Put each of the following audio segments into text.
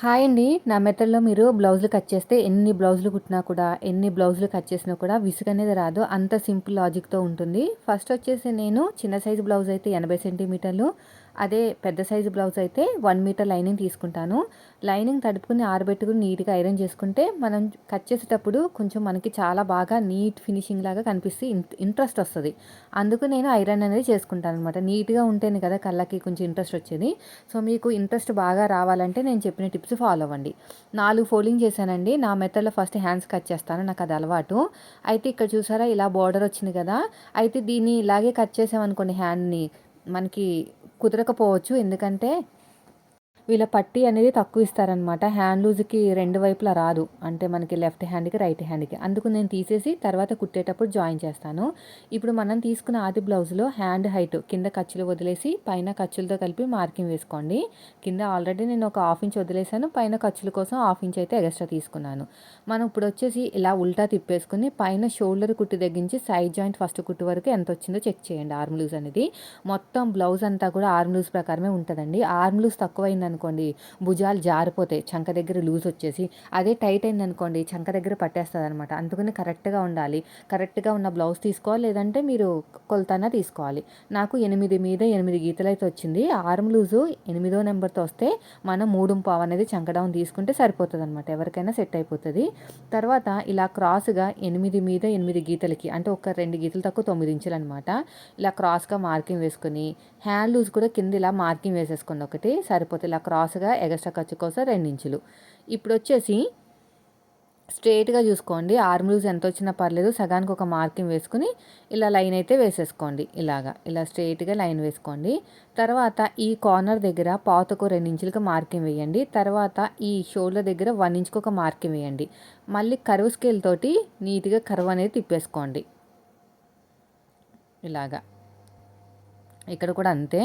Hi అండి. నా మెథడ్లో మీరు బ్లౌజులు కట్ చేస్తే ఎన్ని బ్లౌజులు కుట్టినా కూడా ఎన్ని బ్లౌజులు కట్ చేసినా కూడా విసుగు అనేది రాదు. అంత సింపుల్ లాజిక్తో ఉంటుంది. ఫస్ట్ వచ్చేసి నేను చిన్న సైజు బ్లౌజ్ అయితే ఎనభై సెంటీమీటర్లు అదే పెద్ద సైజు బ్లౌజ్ అయితే వన్ మీటర్ లైనింగ్ తీసుకుంటాను. లైనింగ్ తడుపుకుని ఆరబెట్టుకుని నీట్గా ఐరన్ చేసుకుంటే మనం కట్ చేసేటప్పుడు కొంచెం మనకి చాలా బాగా నీట్ ఫినిషింగ్ లాగా కనిపిస్తే ఇంట్రెస్ట్ వస్తుంది. అందుకు నేను ఐరన్ అనేది చేసుకుంటాను అనమాట నీట్గా ఉంటేనే కదా కళ్ళకి కొంచెం ఇంట్రెస్ట్ వచ్చేది. సో మీకు ఇంట్రెస్ట్ బాగా రావాలంటే నేను చెప్పిన టిప్స్ ఫాలో అవ్వండి. నాలుగు ఫోల్డింగ్ చేశానండి. నా మెథడ్లో ఫస్ట్ హ్యాండ్స్ కట్ చేస్తాను. నాకు అది అలవాటు. అయితే ఇక్కడ చూసారా ఇలా బార్డర్ వచ్చింది కదా. అయితే దీన్ని ఇలాగే కట్ చేసామనుకోండి హ్యాండ్ని మనకి కుదరకపోవచ్చు. ఎందుకంటే వీళ్ళ పట్టీ అనేది తక్కువ ఇస్తారనమాట హ్యాండ్ లూజ్కి రెండు వైపులా రాదు. అంటే మనకి లెఫ్ట్ హ్యాండ్కి రైట్ హ్యాండ్కి అందుకు నేను తీసేసి తర్వాత కుట్టేటప్పుడు జాయిన్ చేస్తాను. ఇప్పుడు మనం తీసుకున్న ఆది బ్లౌజ్లో హ్యాండ్ హైట్ కింద ఖర్చులు వదిలేసి పైన ఖర్చులతో కలిపి మార్కింగ్ వేసుకోండి. కింద ఆల్రెడీ నేను ఒక హాఫ్ ఇంచ్ వదిలేసాను పైన ఖర్చుల కోసం హాఫ్ ఇంచ్ అయితే ఎక్స్ట్రా తీసుకున్నాను. మనం ఇప్పుడు వచ్చేసి ఇలా ఉల్టా తిప్పేసుకుని పైన షోల్డర్ కుట్టు తగ్గించి సైడ్ జాయింట్ ఫస్ట్ కుట్టు వరకు ఎంత వచ్చిందో చెక్ చేయండి ఆర్మ్ లూజ్ అనేది. మొత్తం బ్లౌజ్ అంతా కూడా ఆర్మ్ లూజ్ ప్రకారమే ఉంటుందండి. ఆర్మ్ లూజ్ తక్కువైంది అనుకోండి భుజాలు జారిపోతాయి చంక దగ్గర లూజ్ వచ్చేసి. అదే టైట్ అయింది అనుకోండి చంక దగ్గర పట్టేస్తుంది అనమాట అందుకని కరెక్ట్గా ఉండాలి. కరెక్ట్గా ఉన్న బ్లౌజ్ తీసుకోవాలి లేదంటే మీరు కొలతన తీసుకోవాలి. నాకు ఎనిమిది మీద ఎనిమిది గీతలు అయితే వచ్చింది. ఆర్మ్ లూజు ఎనిమిదో నెంబర్తో వస్తే మనం మూడు పావు అనేది చంక డౌన్ తీసుకుంటే సరిపోతుంది అనమాట ఎవరికైనా సెట్ అయిపోతుంది. తర్వాత ఇలా క్రాస్గా ఎనిమిది మీద ఎనిమిది గీతలకి అంటే ఒక రెండు గీతలు తక్కువ తొమ్మిది ఇంచులు అనమాట ఇలా క్రాస్గా మార్కింగ్ వేసుకొని హ్యాండ్ లూజ్ కూడా కింద ఇలా మార్కింగ్ వేసేసుకోండి. ఒకటి సరిపోతే ఇలా క్రాస్గా ఎగస్ట్రా ఖర్చు కోసం రెండు ఇంచులు ఇప్పుడు వచ్చేసి స్ట్రేట్గా చూసుకోండి. ఆర్మ్ లూజ్ ఎంత వచ్చినా పర్లేదు. సగానికి ఒక మార్కింగ్ వేసుకుని ఇలా లైన్ అయితే వేసేసుకోండి. ఇలాగా ఇలా స్ట్రేట్గా లైన్ వేసుకోండి. తర్వాత ఈ కార్నర్ దగ్గర పాతకు రెండు ఇంచులకు మార్కింగ్ వేయండి. తర్వాత ఈ షోల్డర్ దగ్గర వన్ ఇంచుకు ఒక మార్కింగ్ వేయండి. మళ్ళీ కరువు స్కేల్ తోటి నీట్గా కరువు అనేది తిప్పేసుకోండి. ఇలాగా. ఇక్కడ కూడా అంతే.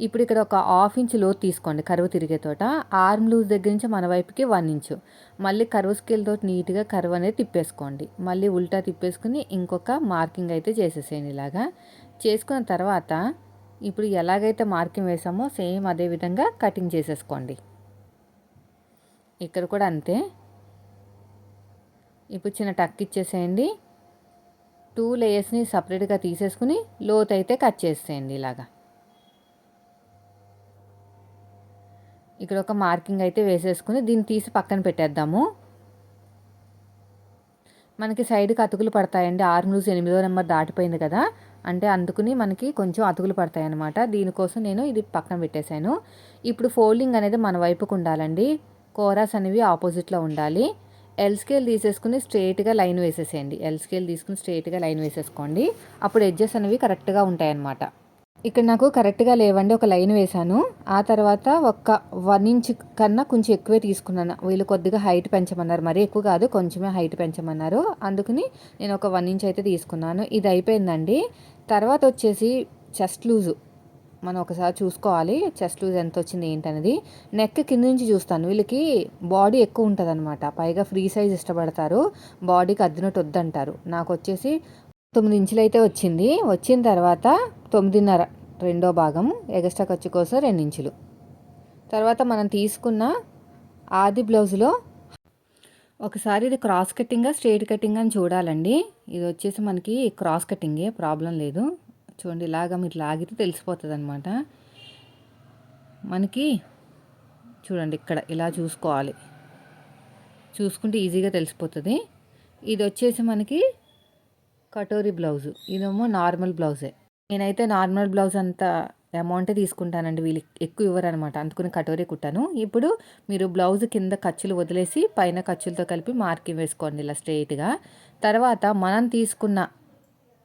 ఇప్పుడు ఇక్కడ ఒక హాఫ్ ఇంచ్ లోతు తీసుకోండి కరువు తిరిగే తోట. ఆర్మ్ లూజ్ దగ్గర నుంచి మన వైపుకి వన్ ఇంచు. మళ్ళీ కరువు స్కేల్ తోటి నీట్గా కరువు అనేది తిప్పేసుకోండి. మళ్ళీ ఉల్టా తిప్పేసుకుని ఇంకొక మార్కింగ్ అయితే చేసేసేయండి ఇలాగా. చేసుకున్న తర్వాత ఇప్పుడు ఎలాగైతే మార్కింగ్ వేసామో సేమ్ అదే విధంగా కటింగ్ చేసేసుకోండి. ఇక్కడ కూడా అంతే. ఇప్పుడు చిన్న టక్ ఇచ్చేసేయండి. టూ లేయర్స్ని సపరేట్గా తీసేసుకుని లోతు అయితే కట్ చేసేయండి ఇలాగా. ఇక్కడ ఒక మార్కింగ్ అయితే వేసేసుకుని దీన్ని తీసి పక్కన పెట్టేద్దాము. మనకి సైడ్కి అతుకులు పడతాయండి. ఆరు లూజ్ ఎనిమిదో నెంబర్ దాటిపోయింది కదా. అంటే అందుకుని మనకి కొంచెం అతుకులు పడతాయి అన్నమాట దీనికోసం నేను ఇది పక్కన పెట్టేశాను. ఇప్పుడు ఫోల్డింగ్ అనేది మన వైపుకు ఉండాలండి. కోరాస్ అనేవి ఆపోజిట్లో ఉండాలి. ఎల్ స్కేల్ తీసేసుకుని స్ట్రైట్గా లైన్ వేసేసేయండి. ఎల్ స్కేల్ తీసుకుని స్ట్రైట్గా లైన్ వేసేసుకోండి. అప్పుడు ఎడ్జెస్ అనేవి కరెక్ట్గా ఉంటాయి అన్నమాట ఇక్కడ నాకు కరెక్ట్గా లేవండి ఒక లైన్ వేశాను. ఆ తర్వాత ఒక వన్ ఇంచ్ కన్నా కొంచెం ఎక్కువే తీసుకున్నాను. వీళ్ళు కొద్దిగా హైట్ పెంచమన్నారు. మరీ ఎక్కువ కాదు కొంచెమే హైట్ పెంచమన్నారు. అందుకని నేను ఒక వన్ ఇంచ్ అయితే తీసుకున్నాను. ఇది అయిపోయిందండి. తర్వాత వచ్చేసి చెస్ట్ లూజు మనం ఒకసారి చూసుకోవాలి. చెస్ట్ లూజ్ ఎంత వచ్చింది ఏంటనేది. నెక్ కింద నుంచి చూస్తాను. వీళ్ళకి బాడీ ఎక్కువ ఉంటుంది అనమాట పైగా ఫ్రీ సైజ్ ఇష్టపడతారు. బాడీకి అద్దినట్టు వద్దంటారు. నాకు వచ్చేసి తొమ్మిది ఇంచులు అయితే వచ్చింది. వచ్చిన తర్వాత తొమ్మిదిన్నర రెండో భాగం ఎగస్ట్రా ఖర్చు కోసం రెండు ఇంచులు. తర్వాత మనం తీసుకున్న ఆది బ్లౌజ్లో ఒకసారి ఇది క్రాస్ కటింగా స్ట్రేట్ కటింగ్ అని చూడాలండి. ఇది వచ్చేసి మనకి క్రాస్ కటింగే ప్రాబ్లం లేదు. చూడండి ఇలాగ మీరు లాగితే తెలిసిపోతుంది అనమాట మనకి చూడండి ఇక్కడ ఇలా చూసుకోవాలి. చూసుకుంటే ఈజీగా తెలిసిపోతుంది. ఇది వచ్చేసి మనకి కటోరీ బ్లౌజు. ఇదేమో నార్మల్ బ్లౌజే. నేనైతే నార్మల్ బ్లౌజ్ అంత అమౌంటే తీసుకుంటానండి వీళ్ళు ఎక్కువ ఇవ్వరు అనమాట అందుకుని కటోరీ కుట్టాను. ఇప్పుడు మీరు బ్లౌజ్ కింద ఖర్చులు వదిలేసి పైన ఖర్చులతో కలిపి మార్కింగ్ వేసుకోండి ఇలా స్ట్రైట్గా తర్వాత మనం తీసుకున్న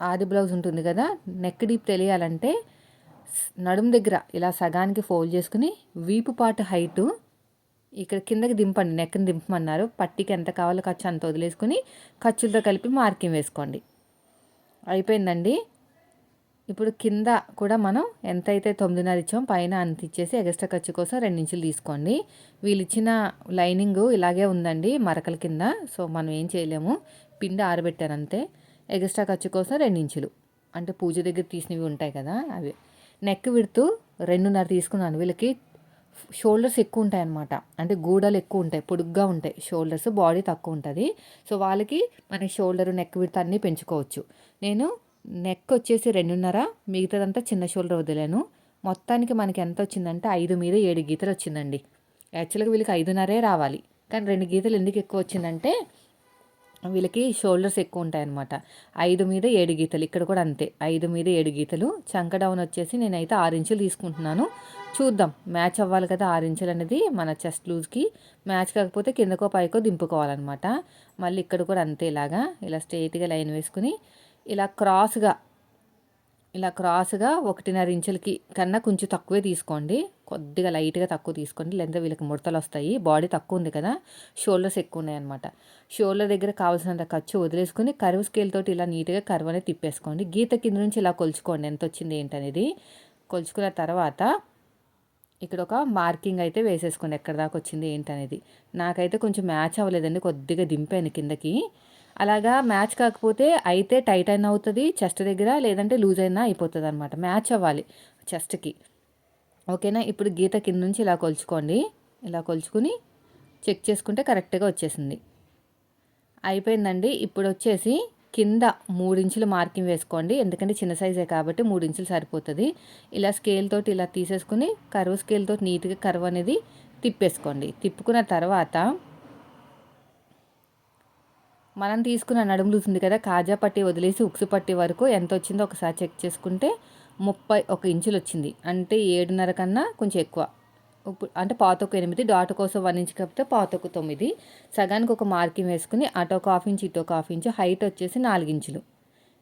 ఆది బ్లౌజ్ ఉంటుంది కదా నెక్ డీప్ తెలియాలంటే నడుము దగ్గర ఇలా సగానికి ఫోల్డ్ చేసుకుని వీపు పాటు హైటు ఇక్కడ కిందకి దింపండి నెక్ని దింపమన్నారు. పట్టికి ఎంత కావాలో ఖర్చు అంత వదిలేసుకుని ఖర్చులతో కలిపి మార్కింగ్ వేసుకోండి. అయిపోయిందండి. ఇప్పుడు కింద కూడా మనం ఎంతైతే తొమ్మిదిన్నర ఇచ్చాం పైన అంత ఇచ్చేసి ఎగస్ట్రా ఖర్చు కోసం రెండు ఇంచులు తీసుకోండి. వీళ్ళు ఇచ్చిన లైనింగ్ ఇలాగే ఉందండి మరకల కింద. సో మనం ఏం చేయలేము. పిండి ఆరబెట్టారు అంతే. ఎగస్ట్రా ఖర్చు కోసం రెండు ఇంచులు అంటే పూజ దగ్గర తీసినవి ఉంటాయి కదా అవి. నెక్ విడుతూ రెండున్నర తీసుకున్నాను. వీళ్ళకి షోల్డర్స్ ఎక్కువ ఉంటాయి అన్నమాట అంటే గూడలు ఎక్కువ ఉంటాయి పొడుగ్గా ఉంటాయి షోల్డర్స్ బాడీ తక్కువ ఉంటుంది. సో వాళ్ళకి మన షోల్డర్ నెక్ విడత అన్నీ పెంచుకోవచ్చు. నేను నెక్ వచ్చేసి రెండున్నర మిగతాదంతా చిన్న షోల్డర్ వదిలేను. మొత్తానికి మనకి ఎంత వచ్చిందంటే ఐదు మీద ఏడు గీతలు వచ్చిందండి. యాక్చువల్గా వీళ్ళకి ఐదున్నరే రావాలి. కానీ రెండు గీతలు ఎందుకు ఎక్కువ వచ్చిందంటే వీళ్ళకి షోల్డర్స్ ఎక్కువ ఉంటాయన్నమాట ఐదు మీద ఏడు గీతలు ఇక్కడ కూడా అంతే. ఐదు మీద ఏడు గీతలు. చంక డౌన్ వచ్చేసి నేనైతే ఆరు ఇంచులు తీసుకుంటున్నాను. చూద్దాం. మ్యాచ్ అవ్వాలి కదా ఆరు ఇంచులు అనేది మన చెస్ట్ లూజ్కి. మ్యాచ్ కాకపోతే కిందకో పైకో దింపుకోవాలన్నమాట. మళ్ళీ ఇక్కడ కూడా అంతే ఇలాగా. ఇలా స్ట్రైట్గా లైన్ వేసుకుని ఇలా క్రాస్గా ఇలా క్రాస్గా ఒకటిన్నర ఇంచులకి కన్నా కొంచెం తక్కువే తీసుకోండి. కొద్దిగా లైట్గా తక్కువ తీసుకోండి. లేదా వీళ్ళకి ముడతలు వస్తాయి. బాడీ తక్కువ ఉంది కదా షోల్డర్స్ ఎక్కువ ఉన్నాయి అనమాట షోల్డర్ దగ్గర కావాల్సినంత ఖర్చు వదిలేసుకుని కరువు స్కేల్ తోటి ఇలా నీట్గా కరువు అనేది తిప్పేసుకోండి. గీత కింద నుంచి ఇలా కొలుచుకోండి. ఎంత వచ్చింది ఏంటనేది. కొలుచుకున్న తర్వాత ఇక్కడ ఒక మార్కింగ్ అయితే వేసేసుకోండి. ఎక్కడ దాకా వచ్చింది ఏంటనేది. నాకైతే కొంచెం మ్యాచ్ అవ్వలేదండి. కొద్దిగా దింపాను కిందకి. అలాగా మ్యాచ్ కాకపోతే అయితే టైట్ అయినా అవుతుంది చెస్ట్ దగ్గర లేదంటే లూజ్ అయినా అయిపోతుంది అనమాట మ్యాచ్ అవ్వాలి చెస్ట్కి. ఓకేనా? ఇప్పుడు గీత కింద నుంచి ఇలా కొలుచుకోండి. ఇలా కొలుచుకుని చెక్ చేసుకుంటే కరెక్ట్గా వచ్చేసింది. అయిపోయిందండి. ఇప్పుడు వచ్చేసి కింద మూడించులు మార్కింగ్ వేసుకోండి. ఎందుకంటే చిన్న సైజే కాబట్టి మూడించులు సరిపోతుంది. ఇలా స్కేల్ తోటి ఇలా తీసేసుకుని కరువు స్కేల్ తోటి నీట్గా కరువు అనేది తిప్పేసుకోండి. తిప్పుకున్న తర్వాత మనం తీసుకున్న నడుము ఉంది కదా కాజా పట్టి వదిలేసి ఉక్సు పట్టి వరకు ఎంత వచ్చిందో ఒకసారి చెక్ చేసుకుంటే ముప్పై ఒక ఇంచులు వచ్చింది. అంటే ఏడున్నర కన్నా కొంచెం ఎక్కువ. అంటే పాతొక ఎనిమిది డాట్ కోసం వన్ ఇంచ్ కాకపోతే పాతొక తొమ్మిది. సగానికి ఒక మార్కింగ్ వేసుకుని అటు ఒక హాఫ్ ఇంచ్ ఇటు ఒక హాఫ్ ఇంచ్ హైట్ వచ్చేసి నాలుగు ఇంచులు.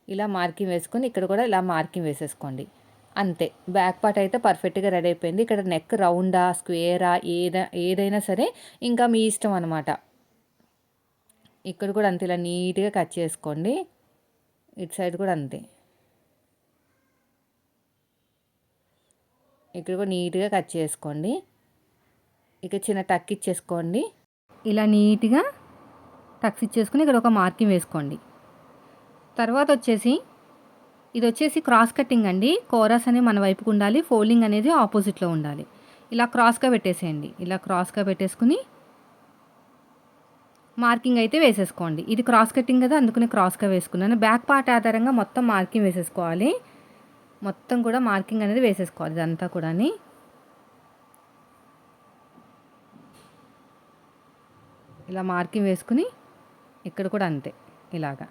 ఇలా మార్కింగ్ వేసుకొని ఇక్కడ కూడా ఇలా మార్కింగ్ వేసేసుకోండి. అంతే. బ్యాక్ పార్ట్ అయితే పర్ఫెక్ట్గా రెడీ అయిపోయింది. ఇక్కడ నెక్ రౌండా స్క్వేరా ఏదైనా ఏదైనా సరే ఇంకా మీ ఇష్టం అనమాట ఇక్కడ కూడా అంతే ఇలా నీట్గా కట్ చేసుకోండి. ఇటు సైడ్ కూడా అంతే. ఇక్కడ కూడా నీట్గా కట్ చేసుకోండి. ఇక చిన్న టక్ ఇచ్చేసుకోండి. ఇలా నీట్గా టక్స్ ఇచ్చేసుకుని ఇక్కడ ఒక మార్కింగ్ వేసుకోండి. తర్వాత వచ్చేసి ఇది వచ్చేసి క్రాస్ కటింగ్ అండి. కోరస్ అనేది మన వైపుకు ఉండాలి ఫోల్డింగ్ అనేది ఆపోజిట్లో ఉండాలి. ఇలా క్రాస్గా పెట్టేసేయండి. ఇలా క్రాస్గా పెట్టేసుకుని మార్కింగ్ అయితే వేసేసుకోండి. ఇది క్రాస్ కటింగ్ కదా అందుకని క్రాస్గా వేసుకున్నాను. బ్యాక్ పార్ట్ ఆధారంగా మొత్తం మార్కింగ్ వేసేసుకోవాలి. మొత్తం కూడా మార్కింగ్ అనేది వేసేసుకోవాలి ఇదంతా కూడా ఇలా మార్కింగ్ వేసుకుని ఇక్కడ కూడా అంతే ఇలాగా.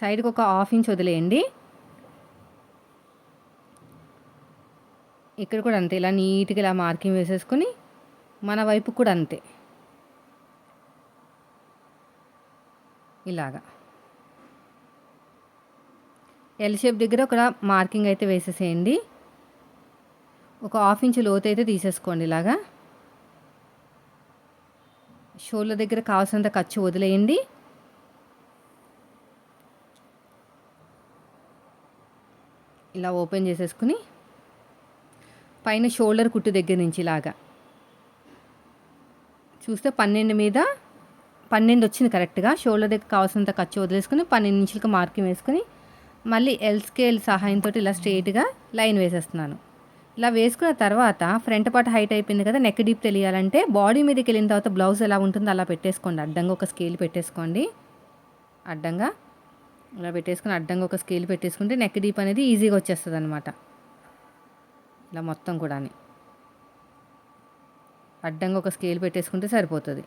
సైడ్కి ఒక హాఫ్ ఇంచ్ వదిలేయండి. ఇక్కడ కూడా అంతే ఇలా నీట్గా ఇలా మార్కింగ్ వేసేసుకుని మన వైపు కూడా అంతే. ఇలాగా. ఎల్ షేప్ దగ్గర ఒక మార్కింగ్ అయితే వేసేసేయండి. ఒక హాఫ్ ఇంచ్ లోతు అయితే తీసేసుకోండి ఇలాగా. షోళ్ళ దగ్గర కావాల్సినంత ఖర్చు వదిలేయండి. ఇలా ఓపెన్ చేసేసుకుని పైన షోల్డర్ కుట్టు దగ్గర నుంచి ఇలాగా. చూస్తే పన్నెండు మీద పన్నెండు వచ్చింది కరెక్ట్గా. షోల్డర్ దగ్గర కావాల్సినంత ఖర్చు వదిలేసుకుని పన్నెండు ఇంచులకు మార్కింగ్ వేసుకుని మళ్ళీ ఎల్ స్కేల్ సహాయంతో ఇలా స్ట్రెయిట్గా లైన్ వేసేస్తున్నాను. ఇలా వేసుకున్న తర్వాత ఫ్రంట్ పార్ట్ హైట్ అయిపోయింది కదా నెక్ డీప్ తెలియాలంటే బాడీ మీదకి వెళ్ళిన తర్వాత బ్లౌజ్ ఎలా ఉంటుందో అలా పెట్టేసుకోండి. అడ్డంగా ఒక స్కేల్ పెట్టేసుకోండి. అడ్డంగా ఇలా పెట్టేసుకుని అడ్డంగా ఒక స్కేల్ పెట్టేసుకుంటే నెక్ డీప్ అనేది ఈజీగా వచ్చేస్తుంది అనమాట ఇలా మొత్తం కూడా అడ్డంగా ఒక స్కేల్ పెట్టేసుకుంటే సరిపోతుంది.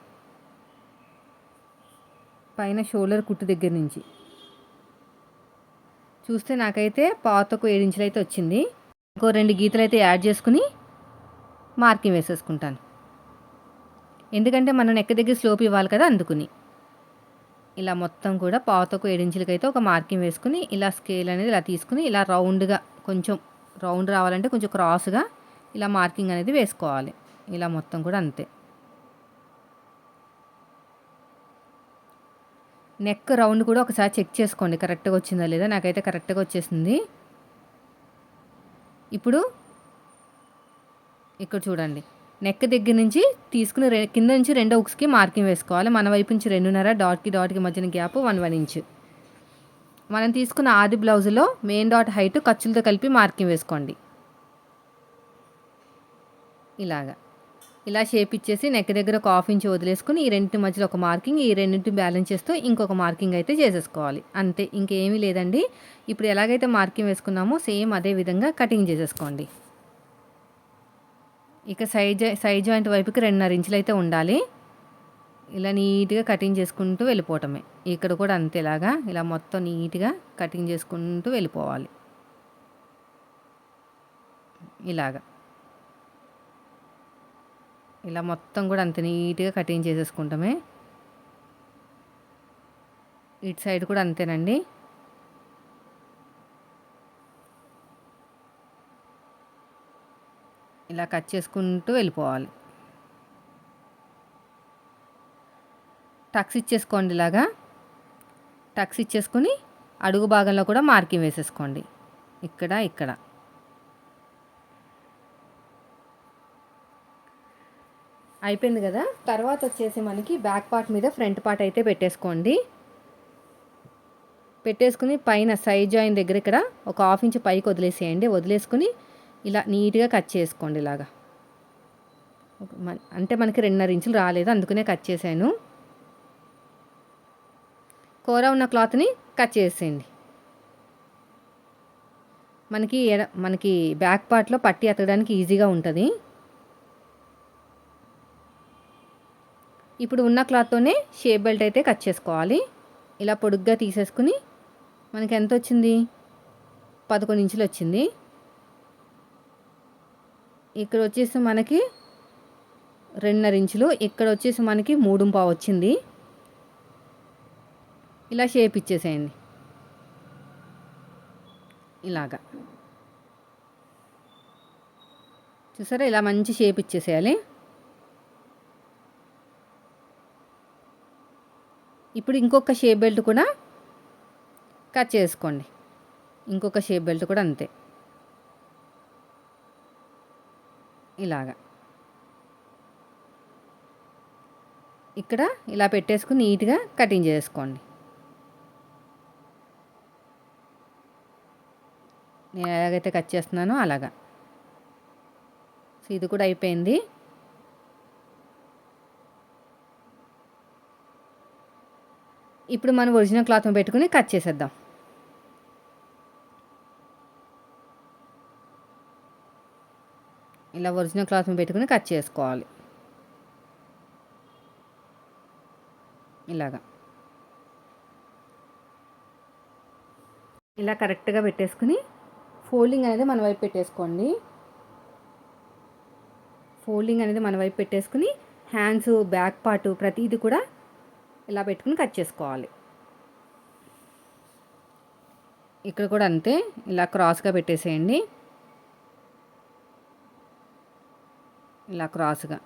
పైన షోల్డర్ కుట్టు దగ్గర నుంచి. చూస్తే నాకైతే పాతకు ఏడించులు అయితే వచ్చింది. ఇంకో రెండు గీతలు అయితే యాడ్ చేసుకుని మార్కింగ్ వేసేసుకుంటాను. ఎందుకంటే మనం నెక్క దగ్గర స్లోప్ ఇవ్వాలి కదా అందుకుని. ఇలా మొత్తం కూడా పాతకు ఏడించులకి అయితే ఒక మార్కింగ్ వేసుకుని ఇలా స్కేల్ అనేది ఇలా తీసుకుని ఇలా రౌండ్గా కొంచెం రౌండ్ రావాలంటే కొంచెం క్రాస్గా ఇలా మార్కింగ్ అనేది వేసుకోవాలి. ఇలా మొత్తం కూడా అంతే. నెక్ రౌండ్ కూడా ఒకసారి చెక్ చేసుకోండి. కరెక్ట్గా వచ్చిందా లేదా? నాకైతే కరెక్ట్గా వచ్చేసింది. ఇప్పుడు ఇక్కడ చూడండి. నెక్ దగ్గర నుంచి తీసుకుని రె కింద నుంచి రెండో ఉక్స్కి మార్కింగ్ వేసుకోవాలి. మన వైపు నుంచి రెండున్నర డాట్కి డాట్కి మధ్యన గ్యాప్ వన్ వన్ ఇంచ్. మనం తీసుకున్న ఆది బ్లౌజ్లో మెయిన్ డాట్ హైట్ ఖర్చులతో కలిపి మార్కింగ్ వేసుకోండి. ఇలాగా. ఇలా షేప్ ఇచ్చేసి నెక్ దగ్గర ఒక హాఫ్ ఇంచ్ వదిలేసుకుని ఈ రెండింటి మధ్యలో ఒక మార్కింగ్ ఈ రెండింటి బ్యాలెన్స్ చేస్తూ ఇంకొక మార్కింగ్ అయితే చేసేసుకోవాలి. అంతే ఇంకేమీ లేదండి. ఇప్పుడు ఎలాగైతే మార్కింగ్ వేసుకున్నామో సేమ్ అదే విధంగా కటింగ్ చేసేసుకోండి. ఇక సైజ్ సైజ్ జాయింట్ వైపుకి రెండున్నర ఇంచులు అయితే ఉండాలి. ఇలా నీట్గా కటింగ్ చేసుకుంటూ వెళ్ళిపోవటమే. ఇక్కడ కూడా అంతేలాగా ఇలా మొత్తం నీట్గా కటింగ్ చేసుకుంటూ వెళ్ళిపోవాలి. ఇలాగా. ఇలా మొత్తం కూడా అంత నీట్గా కటింగ్ చేసేసుకుంటామే. ఇటు సైడ్ కూడా అంతేనండి. ఇలా కట్ చేసుకుంటూ వెళ్ళిపోవాలి. టక్స్ ఇచ్చేసుకోండి ఇలాగా. టక్స్ ఇచ్చేసుకుని అడుగు భాగంలో కూడా మార్కింగ్ వేసేసుకోండి. ఇక్కడ ఇక్కడ. అయిపోయింది కదా? తర్వాత వచ్చేసి మనకి బ్యాక్ పార్ట్ మీద ఫ్రంట్ పార్ట్ అయితే పెట్టేసుకోండి. పెట్టేసుకుని పైన సైడ్ జాయిన్ దగ్గర ఇక్కడ ఒక హాఫ్ ఇంచ్ పైకి వదిలేసేయండి. వదిలేసుకుని ఇలా నీట్గా కట్ చేసుకోండి ఇలాగా. అంటే మనకి రెండున్నర ఇంచులు రాలేదు అందుకనే కట్ చేశాను. కూర ఉన్న క్లాత్ని కట్ చేసేయండి. మనకి మనకి బ్యాక్ పార్ట్లో పట్టి ఎత్తడానికి ఈజీగా ఉంటుంది. ఇప్పుడు ఉన్న క్లాత్తోనే షేప్ బెల్ట్ అయితే కట్ చేసుకోవాలి. ఇలా పొడుగ్గా తీసేసుకుని మనకి ఎంత వచ్చింది? పదకొండు ఇంచులు వచ్చింది. ఇక్కడ వచ్చేసి మనకి రెండున్నర ఇంచులు ఇక్కడ వచ్చేసి మనకి మూడు పావు వచ్చింది. ఇలా షేప్ ఇచ్చేసేయండి. ఇలాగా. చూసారా? ఇలా మంచి షేప్ ఇచ్చేసేయాలి. ఇప్పుడు ఇంకొక షేప్ బెల్ట్ కూడా కట్ చేసుకోండి. ఇంకొక షేప్ బెల్ట్ కూడా అంతే. ఇలాగా. ఇక్కడ ఇలా పెట్టేసుకుని నీట్గా కటింగ్ చేసుకోండి. నేను ఎలాగైతే కట్ చేస్తున్నానో అలాగా. సో ఇది కూడా అయిపోయింది. ఇప్పుడు మనం ఒరిజినల్ క్లాత్ పెట్టుకుని కట్ చేసేద్దాం. ఇలా ఒరిజినల్ క్లాత్ పెట్టుకుని కట్ చేసుకోవాలి. ఇలాగా. ఇలా కరెక్ట్గా పెట్టేసుకుని ఫోల్డింగ్ అనేది మన వైపు పెట్టేసుకోండి. ఫోల్డింగ్ అనేది మన వైపు పెట్టేసుకుని హ్యాండ్స్ బ్యాక్ పార్ట్ ప్రతిదీ కూడా ఇలా పెట్టుకుని కట్ చేసుకోవాలి. ఇక్కడ కూడా అంతే ఇలా క్రాస్గా పెట్టేసేయండి. ఇలా క్రాస్గా.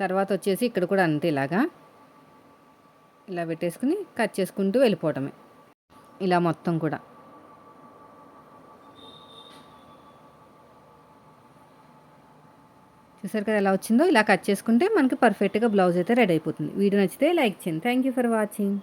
తర్వాత వచ్చేసి ఇక్కడ కూడా అంతే ఇలాగా. ఇలా పెట్టేసుకుని కట్ చేసుకుంటూ వెళ్ళిపోవటమే. ఇలా మొత్తం కూడా. చూసారు కదా ఎలా వచ్చిందో ఇలా కట్ చేసుకుంటే మనకి పర్ఫెక్ట్గా బ్లౌజ్ అయితే రెడీ అయిపోతుంది. వీడియో నచ్చితే లైక్ చేయండి. Thank you for watching